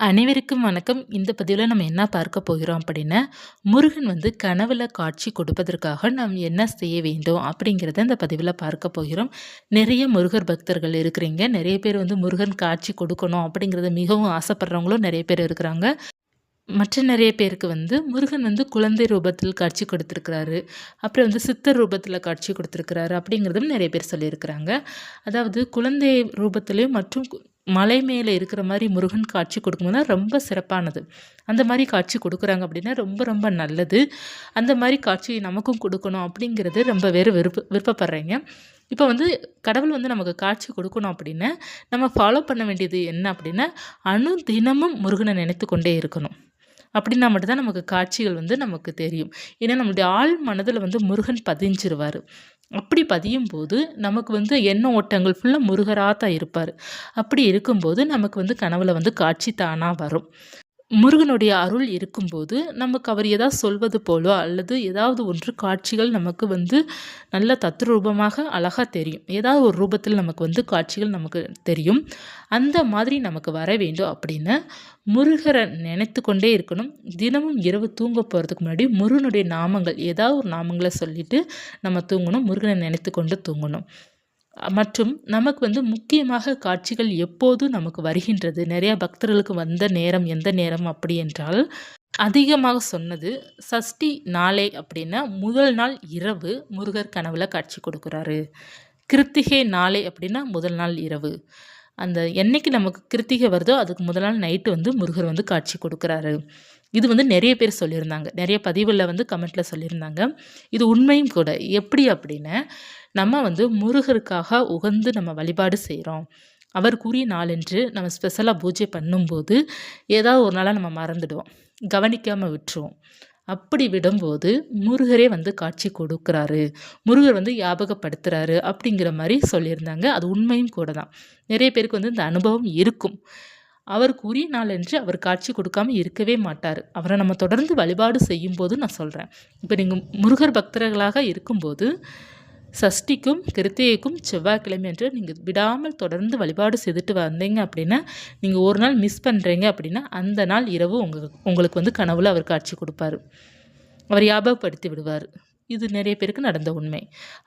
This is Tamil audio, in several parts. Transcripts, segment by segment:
அனைவருக்கும் வணக்கம். இந்த பதிவில் நம்ம என்ன பார்க்க போகிறோம் அப்படின்னா, முருகன் வந்து கனவுல காட்சி கொடுப்பதற்காக நாம் என்ன செய்ய வேண்டும்? அப்படிங்கிறத இந்த பதிவில் பார்க்க போகிறோம். நிறைய முருகர் பக்தர்கள் இருக்கிறீங்க. நிறைய பேர் வந்து முருகன் காட்சி கொடுக்கணும் அப்படிங்கிறத மிகவும் ஆசைப்படுறவங்களும் நிறைய பேர் இருக்கிறாங்க. மற்ற நிறைய பேருக்கு வந்து முருகன் வந்து குழந்தை ரூபத்தில் காட்சி கொடுத்துருக்கிறாரு. அப்புறம் வந்து சித்தர் ரூபத்தில் காட்சி கொடுத்துருக்கிறாரு அப்படிங்கிறதும் நிறைய பேர் சொல்லியிருக்கிறாங்க. அதாவது குழந்தை ரூபத்திலையும் மற்றும் மலை மேலே இருக்கிற மாதிரி முருகன் காட்சி கொடுக்கும்போது ரொம்ப சிறப்பானது. அந்த மாதிரி காட்சி கொடுக்குறாங்க அப்படின்னா ரொம்ப ரொம்ப நல்லது. அந்த மாதிரி காட்சி நமக்கும் கொடுக்கணும் அப்படிங்கிறது ரொம்ப வேறு விருப்ப விருப்பப்படுறீங்க. இப்போ வந்து கடவுள் வந்து நமக்கு காட்சி கொடுக்கணும் அப்படின்னா நம்ம ஃபாலோ பண்ண வேண்டியது என்ன அப்படின்னா அணு தினமும் முருகனை நினைத்து கொண்டே இருக்கணும். அப்படின்னா மட்டும்தான் நமக்கு காட்சிகள் வந்து நமக்கு தெரியும். ஏன்னா நம்மளுடைய ஆள் மனதில் வந்து முருகன் பதிஞ்சிருவார். அப்படி பதியும் போது நமக்கு வந்து எண்ண ஓட்டங்கள் ஃபுல்லாக முருகராக தான் இருப்பார். அப்படி இருக்கும்போது நமக்கு வந்து கனவுல வந்து காட்சி தானாக வரும். முருகனுடைய அருள் இருக்கும்போது நமக்கு அவர் ஏதாவது சொல்வது போலோ அல்லது ஏதாவது ஒன்று காட்சிகள் நமக்கு வந்து நல்ல தத்ரூபமாக அழகாக தெரியும். ஏதாவது ஒரு ரூபத்தில் நமக்கு வந்து காட்சிகள் நமக்கு தெரியும். அந்த மாதிரி நமக்கு வர வேண்டும் அப்படின்னு முருகரை நினைத்து கொண்டே இருக்கணும். தினமும் இரவு தூங்க போகிறதுக்கு முன்னாடி முருகனுடைய நாமங்கள் ஏதாவது ஒரு நாமங்களை சொல்லிவிட்டு நம்ம தூங்கணும். முருகனை நினைத்து கொண்டு தூங்கணும். மற்றும் நமக்கு வந்து முக்கியமாக காட்சிகள் எப்போது நமக்கு வருகின்றது. நிறையா பக்தர்களுக்கு வந்த நேரம் எந்த நேரம் அப்படி என்றால் அதிகமாக சொன்னது சஷ்டி நாளை அப்படின்னா முதல் நாள் இரவு முருகர் கனவுல காட்சி கொடுக்குறாரு. கிருத்திகை நாளை அப்படின்னா முதல் நாள் இரவு. அந்த என்னைக்கு நமக்கு கிருத்திகை வருதோ அதுக்கு முதல் நாள் நைட்டு வந்து முருகர் வந்து காட்சி கொடுக்குறாரு. இது வந்து நிறைய பேர் சொல்லியிருந்தாங்க. நிறைய பதிவில் வந்து கமெண்ட்டில் சொல்லியிருந்தாங்க. இது உண்மையும் கூட. எப்படி அப்படின்னா நம்ம வந்து முருகருக்காக உகந்து நம்ம வழிபாடு செய்கிறோம் அவர் கூறிய நாளென்று நம்ம ஸ்பெஷலாக பூஜை பண்ணும்போது ஏதாவது ஒரு நாளாக நம்ம மறந்துடுவோம். கவனிக்காமல் விட்டுருவோம். அப்படி விடும்போது முருகரே வந்து காட்சி கொடுக்குறாரு. முருகர் வந்து ஞாபகப்படுத்துகிறாரு அப்படிங்கிற மாதிரி சொல்லியிருந்தாங்க. அது உண்மையும் கூட தான். நிறைய பேருக்கு வந்து இந்த அனுபவம் இருக்கும். அவர் கூறிய என்று அவர் காட்சி கொடுக்காம இருக்கவே மாட்டார். அவரை நம்ம தொடர்ந்து வழிபாடு செய்யும்போது நான் சொல்கிறேன் இப்போ நீங்கள் முருகர் பக்தர்களாக இருக்கும்போது சஷ்டிக்கும் கிருத்திகைக்கும் செவ்வாய்க்கிழமை என்று நீங்கள் விடாமல் தொடர்ந்து வழிபாடு செய்துட்டு வந்தீங்க அப்படின்னா நீங்கள் ஒரு நாள் மிஸ் பண்ணுறீங்க அப்படின்னா அந்த நாள் இரவு உங்களுக்கு உங்களுக்கு வந்து கனவுல அவர் காட்சி கொடுப்பார். அவர் ஞாபகப்படுத்தி விடுவார். இது நிறைய பேருக்கு நடந்த உண்மை.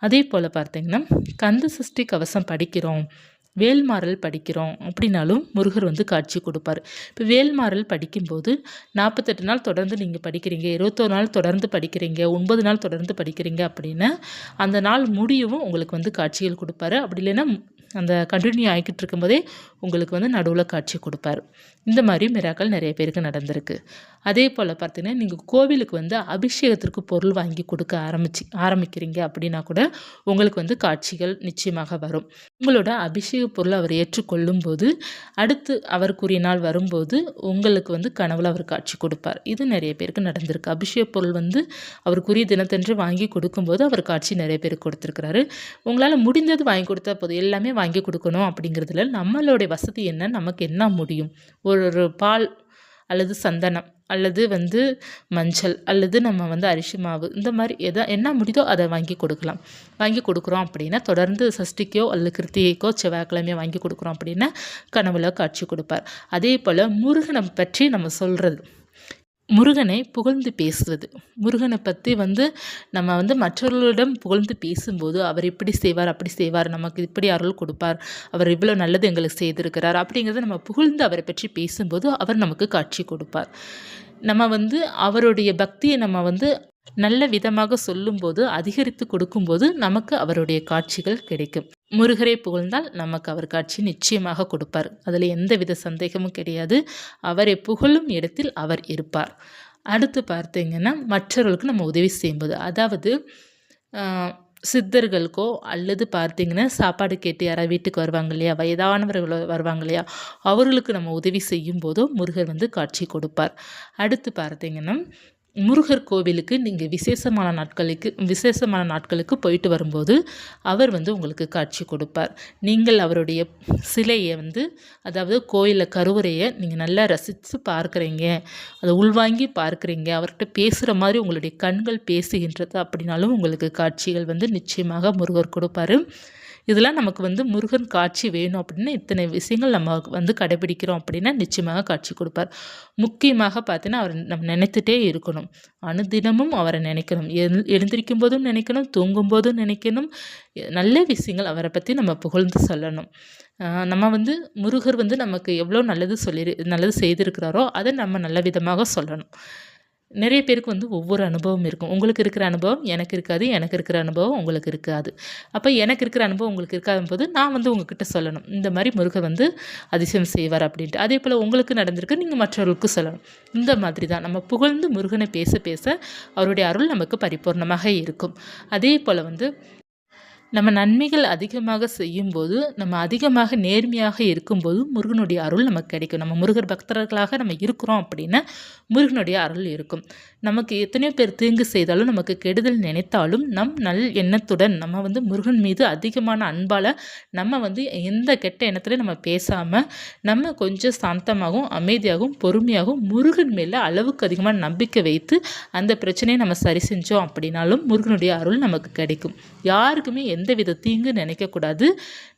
அதே போல் பார்த்தீங்கன்னா கந்த சஷ்டி கவசம் படிக்கிறோம். வேல்மாறல் படிக்கிறோம் அப்படின்னாலும் முருகர் வந்து காட்சி கொடுப்பார். இப்போ வேல்மாறல் படிக்கும்போது நாற்பத்தெட்டு நாள் தொடர்ந்து நீங்கள் படிக்கிறீங்க இருபத்தோரு நாள் தொடர்ந்து படிக்கிறீங்க ஒன்பது நாள் தொடர்ந்து படிக்கிறீங்க அப்படின்னா அந்த நாள் முடியவும் உங்களுக்கு வந்து காட்சிகள் கொடுப்பாரு. அப்படி இல்லைன்னா அந்த கண்டினியூ ஆகிக்கிட்டு இருக்கும்போதே உங்களுக்கு வந்து நடுவில் காட்சி கொடுப்பார். இந்த மாதிரி மிராக்கள் நிறைய பேருக்கு நடந்திருக்கு. அதே போல் பார்த்தீங்கன்னா நீங்கள் கோவிலுக்கு வந்து அபிஷேகத்திற்கு பொருள் வாங்கி கொடுக்க ஆரம்பிச்சு ஆரம்பிக்கிறீங்க அப்படின்னா கூட உங்களுக்கு வந்து காட்சிகள் நிச்சயமாக வரும். உங்களோட அபிஷேக பொருள் அவர் ஏற்றுக்கொள்ளும் போது அடுத்து அவருக்குரிய நாள் வரும்போது உங்களுக்கு வந்து கனவுல அவர் காட்சி கொடுப்பார். இது நிறைய பேருக்கு நடந்திருக்கு. அபிஷேக பொருள் வந்து அவருக்குரிய தினத்தன்று வாங்கி கொடுக்கும்போது அவர் காட்சி நிறைய பேருக்கு கொடுத்துருக்கிறாரு. உங்களால் முடிந்தது வாங்கி கொடுத்தா போதும். எல்லாமே வாங்கி கொடுக்கணும் அப்படிங்கிறதுல நம்மளுடைய வசதி என்ன? நமக்கு என்ன முடியும்? ஒரு ஒரு பால் அல்லது சந்தனம் அல்லது வந்து மஞ்சள் அல்லது நம்ம வந்து அரிசி மாவு இந்த மாதிரி எதா என்ன முடியுதோ அதை வாங்கி கொடுக்கலாம். வாங்கி கொடுக்குறோம் அப்படின்னா தொடர்ந்து சஷ்டிக்கோ அல்லது கிருத்திகைக்கோ செவ்வாய்க்கிழமையோ வாங்கி கொடுக்குறோம் அப்படின்னா கனவுல காட்சி கொடுப்பார். அதே போல் முருகனை பற்றி நம்ம சொல்கிறது முருகனை புகழ்ந்து பேசுவது முருகனை பற்றி வந்து நம்ம வந்து மற்றவர்களிடம் புகழ்ந்து பேசும்போது அவர் இப்படி செய்வார் அப்படி செய்வார் நமக்கு இப்படி அருள் கொடுப்பார் அவர் இவ்வளோ நல்லது எங்களுக்கு செய்திருக்கிறார் அப்படிங்கிறத நம்ம புகழ்ந்து அவரை பற்றி பேசும்போது அவர் நமக்கு காட்சி கொடுப்பார். நம்ம வந்து அவருடைய பக்தியை நம்ம வந்து நல்ல விதமாக சொல்லும்போது அதிகரித்து கொடுக்கும்போது நமக்கு அவருடைய காட்சிகள் கிடைக்கும். முருகரை புகழ்ந்தால் நமக்கு அவர் காட்சி நிச்சயமாக கொடுப்பார். அதில் எந்த வித சந்தேகமும் கிடையாது. அவரை புகழும் இடத்தில் அவர் இருப்பார். அடுத்து பார்த்தீங்கன்னா மற்றவர்களுக்கு நம்ம உதவி செய்யும்போது அதாவது சித்தர்களுக்கோ அல்லது பார்த்தீங்கன்னா சாப்பாடு கேட்டு யாராவது வீட்டுக்கு வருவாங்க இல்லையா? வயதானவர்கள் வருவாங்க இல்லையா? அவர்களுக்கு நம்ம உதவி செய்யும் போதோ முருகர் வந்து காட்சி கொடுப்பார். அடுத்து பார்த்தீங்கன்னா முருகர் கோவிலுக்கு நீங்கள் விசேஷமான நாட்களுக்கு விசேஷமான நாட்களுக்கு போயிட்டு வரும்போது அவர் வந்து உங்களுக்கு காட்சி கொடுப்பார். நீங்கள் அவருடைய சிலையை வந்து அதாவது கோயிலில் கருவறையை நீங்கள் நல்லா ரசித்து பார்க்குறீங்க அதை உள்வாங்கி பார்க்குறீங்க அவர்கிட்ட பேசுகிற மாதிரி உங்களுடைய கண்கள் பேசுகின்றது அப்படின்னாலும் உங்களுக்கு காட்சிகள் வந்து நிச்சயமாக முருகர் கொடுப்பாரு. இதெல்லாம் நமக்கு வந்து முருகன் காட்சி வேணும் அப்படின்னா இத்தனை விஷயங்கள் நம்ம வந்து கடைபிடிக்கிறோம் அப்படின்னா நிச்சயமாக காட்சி கொடுப்பார். முக்கியமாக பார்த்தீங்கன்னா அவர் நம்ம நினைத்துட்டே இருக்கணும். அனுதினமும் அவரை நினைக்கணும். எழுந்திருக்கும் போதும் நினைக்கணும் தூங்கும் போதும் நினைக்கணும் நல்ல விஷயங்கள் அவரை பற்றி நம்ம புகழ்ந்து சொல்லணும். நம்ம வந்து முருகர் வந்து நமக்கு எவ்வளோ நல்லது சொல்லி நல்லது செய்திருக்கிறாரோ அதை நம்ம நல்ல விதமாக சொல்லணும். நிறைய பேருக்கு வந்து ஒவ்வொரு அனுபவம் இருக்கும். உங்களுக்கு இருக்கிற அனுபவம் எனக்கு இருக்காது எனக்கு இருக்கிற அனுபவம் உங்களுக்கு இருக்காது. அப்போ எனக்கு இருக்கிற அனுபவம் உங்களுக்கு இருக்காத போது நான் வந்து உங்ககிட்ட சொல்லணும். இந்த மாதிரி முருகன் வந்து அதிசயம் செய்வார் அப்படின்ட்டு. அதே போல் உங்களுக்கு நடந்திருக்கு நீங்கள் மற்றவர்களுக்கு சொல்லணும். இந்த மாதிரி தான். நம்ம புகழ்ந்து முருகனை பேச பேச அவருடைய அருள் நமக்கு பரிபூர்ணமாக இருக்கும். அதே போல் வந்து நம்ம நன்மைகள் அதிகமாக செய்யும்போது நம்ம அதிகமாக நேர்மையாக இருக்கும்போது முருகனுடைய அருள் நமக்கு கிடைக்கும். நம்ம முருகர் பக்தர்களாக நம்ம இருக்கிறோம் அப்படின்னா முருகனுடைய அருள் இருக்கும். நமக்கு எத்தனையோ பேர் தீங்கு செய்தாலும் நமக்கு கெடுதல் நினைத்தாலும் நம் நல் எண்ணத்துடன் நம்ம வந்து முருகன் மீது அதிகமான அன்பால் நம்ம வந்து எந்த கெட்ட எண்ணத்துலையும் நம்ம பேசாமல் நம்ம கொஞ்சம் சாந்தமாகவும் அமைதியாகவும் பொறுமையாகவும் முருகன் மேலே அளவுக்கு அதிகமாக நம்பிக்கை வைத்து அந்த பிரச்சனையை நம்ம சரி செஞ்சோம் அப்படின்னாலும் முருகனுடைய அருள் நமக்கு கிடைக்கும். யாருக்குமே எந்த வித தீங்கு நினைக்கக்கூடாது.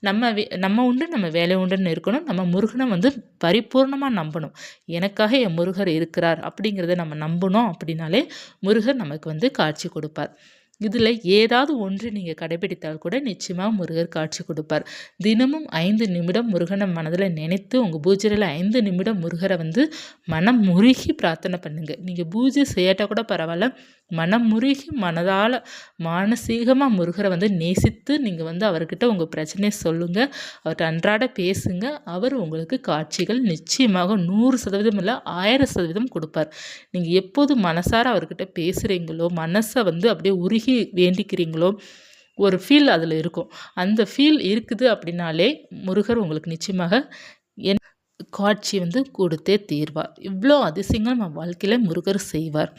நம்ம வே நம்ம உண்டு நம்ம வேலை உண்டுன்னு இருக்கணும். நம்ம முருகனை வந்து பரிபூர்ணமாக நம்பணும். எனக்காக என் முருகர் இருக்கிறார். அப்படிங்கிறத நம்ம நம்பணும் அப்படின்னாலே முருகர் நமக்கு வந்து காட்சி கொடுப்பார். இதில் ஏதாவது ஒன்று நீங்கள் கடைபிடித்தால் கூட நிச்சயமாக முருகர் காட்சி கொடுப்பார். தினமும் ஐந்து நிமிடம் முருகனை மனதில் நினைத்து உங்கள் பூஜையில் ஐந்து நிமிடம் முருகரை வந்து மனம் முருகி பிரார்த்தனை பண்ணுங்கள் நீங்கள் பூஜை செய்யாட்டால் கூட பரவாயில்ல. மனம் முருகி மனதால் மானசீகமாக முருகரை வந்து நேசித்து நீங்கள் வந்து அவர்கிட்ட உங்கள் பிரச்சனையை சொல்லுங்கள் அவர்கிட்ட அன்றாட பேசுங்க. அவர் உங்களுக்கு காட்சிகள் நிச்சயமாக நூறு சதவீதம் இல்லை ஆயிரம் சதவீதம் கொடுப்பார். நீங்கள் எப்போது மனசார அவர்கிட்ட பேசுகிறீங்களோ மனசை வந்து அப்படியே உருகி வேண்டிக்கிறீங்களோ ஒரு ஃபீல் அதில் இருக்கும். அந்த ஃபீல் இருக்குது அப்படின்னாலே முருகர் உங்களுக்கு நிச்சயமாக என் காட்சி வந்து கொடுத்தே தீர்வார். இவ்வளோ அதிசயங்கள் நம்ம வாழ்க்கையில் முருகர் செய்வார்.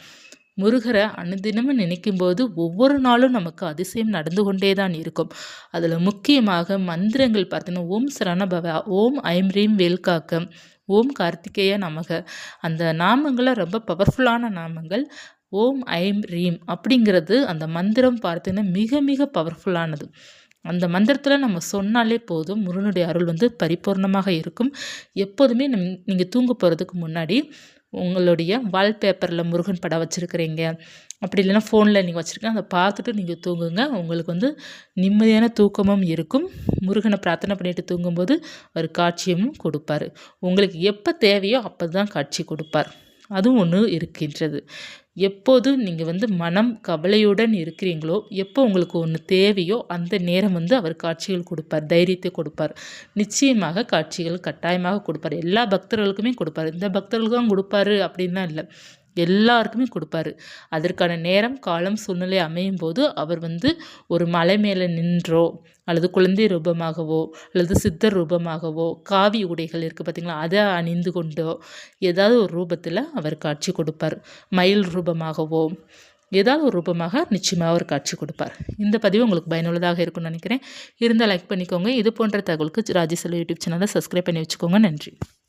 முருகரை அனுதினமும் நினைக்கும்போது ஒவ்வொரு நாளும் நமக்கு அதிசயம் நடந்து கொண்டே தான் இருக்கும். அதில் முக்கியமாக மந்திரங்கள் பார்த்தீங்கன்னா ஓம் சரணபவ ஓம் ஐம் ரீம் வேல்காக்கம் ஓம் கார்த்திகேய நமக. அந்த நாமங்களை ரொம்ப பவர்ஃபுல்லான நாமங்கள் ஓம் ஐம் ரீம் அப்படிங்கிறது அந்த மந்திரம் பார்த்தீங்கன்னா மிக மிக பவர்ஃபுல்லானது அந்த மந்திரத்தில் நம்ம சொன்னாலே போதும் முருகனுடைய அருள் வந்து பரிபூர்ணமாக இருக்கும். எப்போதுமே நம் நீங்கள் தூங்க போகிறதுக்கு முன்னாடி உங்களுடைய வால்பேப்பரில் முருகன் படம் வச்சுருக்கிறீங்க. அப்படி இல்லைன்னா ஃபோனில் நீங்கள் வச்சுருக்கீங்க அதை பார்த்துட்டு நீங்கள் தூங்குங்க. உங்களுக்கு வந்து நிம்மதியான தூக்கமும் இருக்கும். முருகனை பிரார்த்தனை பண்ணிட்டு தூங்கும்போது ஒரு காட்சியும் கொடுப்பார். உங்களுக்கு எப்போ தேவையோ அப்போ தான் காட்சி கொடுப்பார். அதுவும் ஒன்று இருக்கின்றது. எப்போது நீங்கள் வந்து மனம் கவலையுடன் இருக்கிறீங்களோ எப்போ உங்களுக்கு ஒன்று தேவையோ அந்த நேரம் வந்து அவர் காட்சிகள் கொடுப்பார் தைரியத்தை கொடுப்பார். நிச்சயமாக காட்சிகள் கட்டாயமாக கொடுப்பார். எல்லா பக்தர்களுக்குமே கொடுப்பார். இந்த பக்தர்களுக்கும் கொடுப்பாரு அப்படின்லாம் இல்லை. எல்லாருக்குமே கொடுப்பாரு. அதற்கான நேரம் காலம் சூழ்நிலை அமையும் போது அவர் வந்து ஒரு மலை மேலே நின்றோ அல்லது குழந்தை ரூபமாகவோ அல்லது சித்தர் ரூபமாகவோ காவி உடைகள் இருக்குது பார்த்திங்களா அதை அணிந்து கொண்டோ ஏதாவது ஒரு ரூபத்தில் அவர் காட்சி கொடுப்பார். மயில் ரூபமாகவோ ஏதாவது ஒரு ரூபமாக நிச்சயமாக அவர் காட்சி கொடுப்பார். இந்த பதிவு உங்களுக்கு பயனுள்ளதாக இருக்கும்னு நினைக்கிறேன். இருந்தால் லைக் பண்ணிக்கோங்க. இது போன்ற தகவலுக்கு ராஜேஸ்வரி யூடியூப் சேனலை சப்ஸ்கிரைப் பண்ணி வச்சுக்கோங்க. நன்றி.